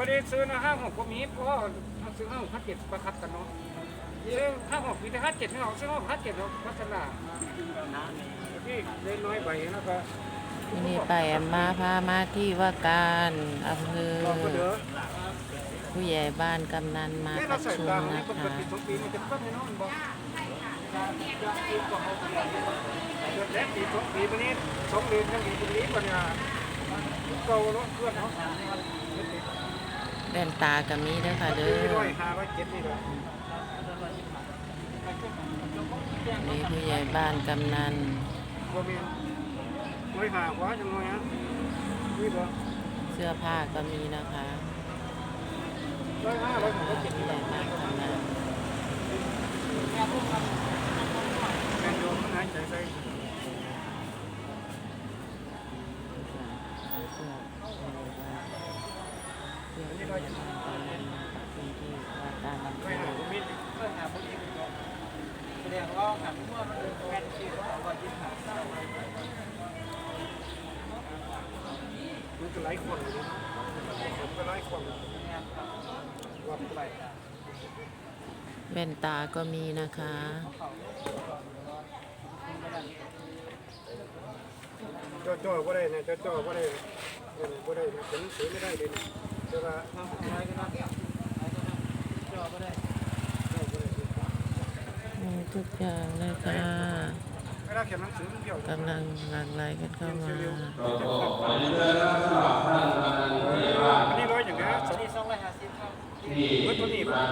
ไม่ได้ซื้อนะห้าหกก็มีเพราะว่าเอาซื้อห้าหกห้าเจ็ดประคับกันเนาะซื้อห้าหกมีแต่ห้าเจ็ดไม่ออกซื้อห้าหกห้าเจ็ดเราพัฒนาที่ได้น้อยใบแล้วก็ที่นี่ไปแอมมาพามาที่ว่าการอำเภอบอกก็เด้อผู้ใหญ่บ้านกำนันมาเนี่ยปเราระใส่ชุมตามนี่นะปกคะติทุกปีมันจะเพิ่มแน่นอนบอกแล้ปีทุกปีวันนี้สองเดือนยังมีตรงนี้ปัญญาเก่าเนาะเพื่อนเนาะ แว่นตาก็มีเด้อค่ะเด้อนี่ผู้ใหญ่บ้านกำนันเสื้อผ้าก็มีนะคะร้อยห้าร้อยหกเจ็ดผู้นี่ใหญ่ละบ้านกำนัน มันหายใจใส่เบนกำนันมาประชุมที่ว่าการอำเภร้อยอห้าผมมีร้อยห้าผมมีแสดงว่าหันมั่วมันเป็นแม่นที่ว่าร้อยยี่สิบห้าก็หลายคนผมก็หลายคนวัดไปแว่นตาก็มีนะคะจ่อจ่อก็ได้นะจ่อจ่อก็ได้ก็ได้นะผมซื้อไม่ได้เลยนะ มีทุกอย่างเลยค่ะเวลากำลังหลั่งไหลกันเข้ามาอันนี้ร้อยอย่างเงี้สองสองร้อยห้าสิบครับเฮ้ยตัวนี้ป่ะ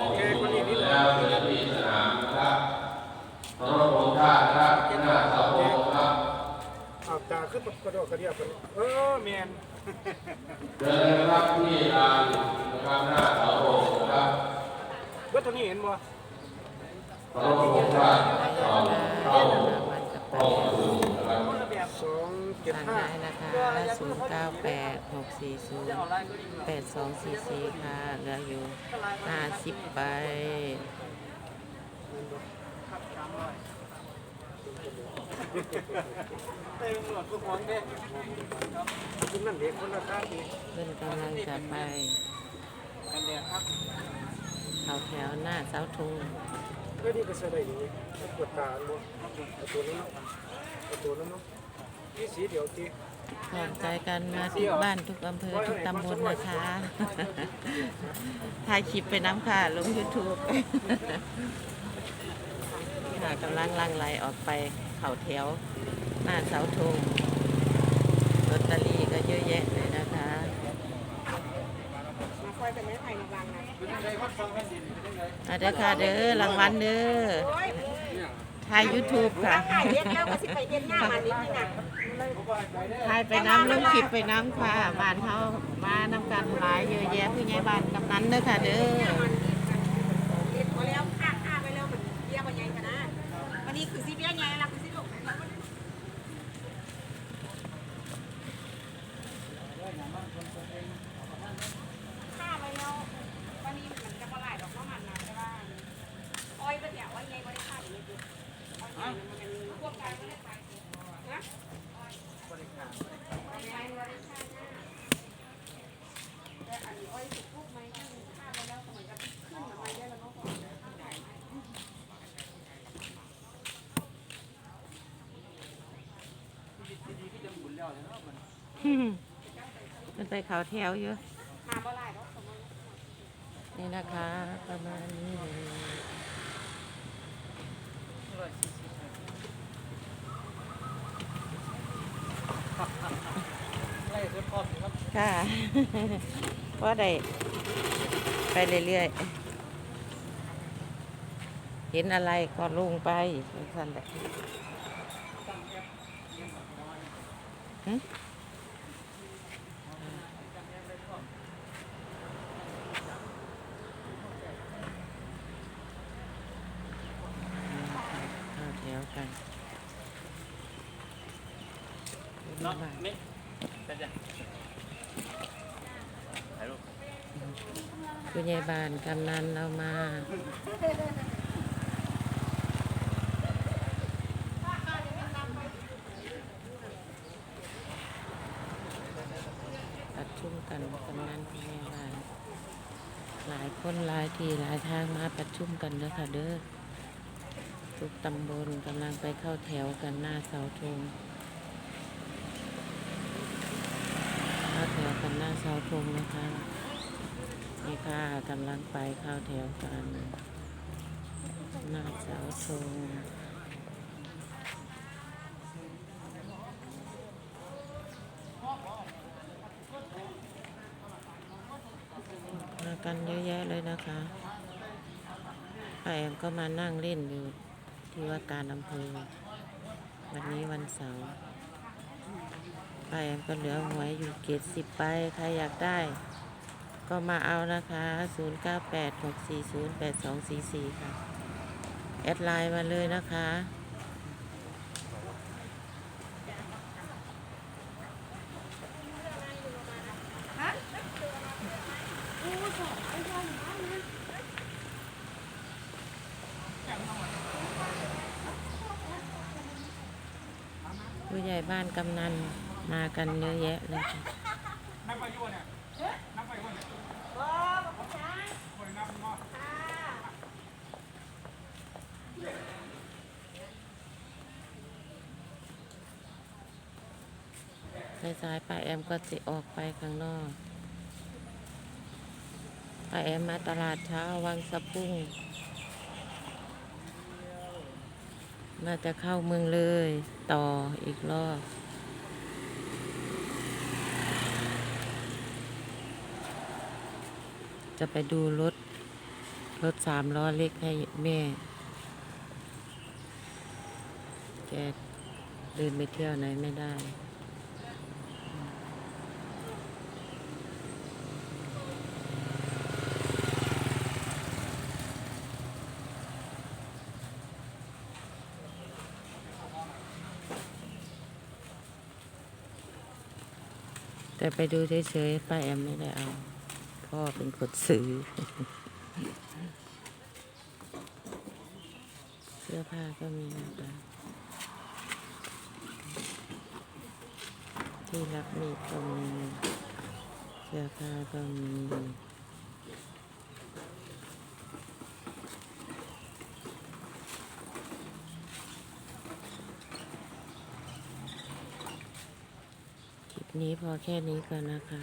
โอเคคนนี้นี่แหละอาบ ตาขึ้นกระโดดกระเดียบกันเออเมียนเดินนะครับที่ลานนะครับหน้าเสาโรงนะครับเฮ้ยตัวนี้เห็นบ่พระบรมราชสองเข้าวันกับไปห้องประชุมนะครับสองเจ็ดทางห้าได้นะคะ0 9 8 6 4 0 8 2 4 4ค่ะเหลืออยู่50ใบ คุณนั่นเด็กคนละค่าดีเพื่อนกำลังจะไปกันแดดครับเขาแถวหน้าเสาธงเฮ้ยนี่ก็ใส่ได้ดีปวดตาบ่เอาตัวนั้นเอาตัวนั้นเนาะนี่สีเดียวทีพร้อมใจกันมาทุกบ้านทุกอำเภอทุกตำบลนะคะถ่ายคลิปไปน้ำค่ะ ลง YouTube ค่ะกำลังลังไหลออกไป เขาแถวหน้าเสาธงลอตเตอรี่ก็เยอะแยะเลยนะคะมาคอยเป็นไม้ไผ่ในรังนะอาเด้อค่ะเด้อรางวัลเด้อโอ้ยถ่าย YouTube ค่ะถ้าไข่เย็ดแล้วก็สิไปเย็ดหน้ามันนิดนึงอะถ่ายไปน้ำลงคลิปไปน้ำค่ะบ้านเขามานำกันหลายเยอะแยะผู้ใหญ่บ้านกำนันเด้อค่ะเด้อ แถวอยู่หาบ่ได้เนาะสมมุตินี่นะคะ ประมาณนี้เลย ค่ะเพราะได้ไปเรื่อยๆ เห็นอะไรก็ลงไปสั่นแหละหึเข้าแถวกันเนาะนี่เป็นยังถ่ายรูป ผู้ใหญ่บ้านกำนันเอามาประชุมกันกำนันผู้ใหญ่บ้านหลายคนหลายทีหลายทางมาประชุมกันเด้อค่ะเด้อทุกตำบลกำลังไปเข้าแถวกันหน้าเสาธงเข้าแถวกันหน้าเสาธงนะคะ นี่ค่ะกำลังไปเข้าแถวกันหน้าเสาธงมากันเยอะแยะเลยนะคะป้าแอมก็มานั่งเล่นอยู่ที่ว่าการอำเภอ วันนี้วันเสาร์ป้าแอมก็เหลือหวยอยู่เกตสิบใบใครอยากได้ ก็มาเอานะคะ 0 9 8 6 4 0 8 2 4 4 ค่ะ แอดไลน์มาเลยนะคะผู้ใหญ่บ้านกำนันมากันเยอะแยะเลยค่ะ นับไปอยู่เนี่ยนับไปอยู่เนี่ยบ่บ่เข้าใจคนนับเนาะค่ะสายป้าแอมก็จะออกไปข้างนอกป้าแอมมาตลาดเช้าวังสะพุ่งน่าจะเข้าเมืองเลย ต่ออีกรอบ จะไปดูรถ รถสามล้อเล็กให้แม่ แกเดินไปเที่ยวไหนไม่ได้ แต่ไปดูเฉยๆป้าแอมไม่ได้เอา พ่อเป็นคนซื้อ เสื้อผ้าก็มีนะคะที่รับมีดก็มีเสื้อผ้าก็มีคลิปนี้พอแค่นี้ก่อนนะคะ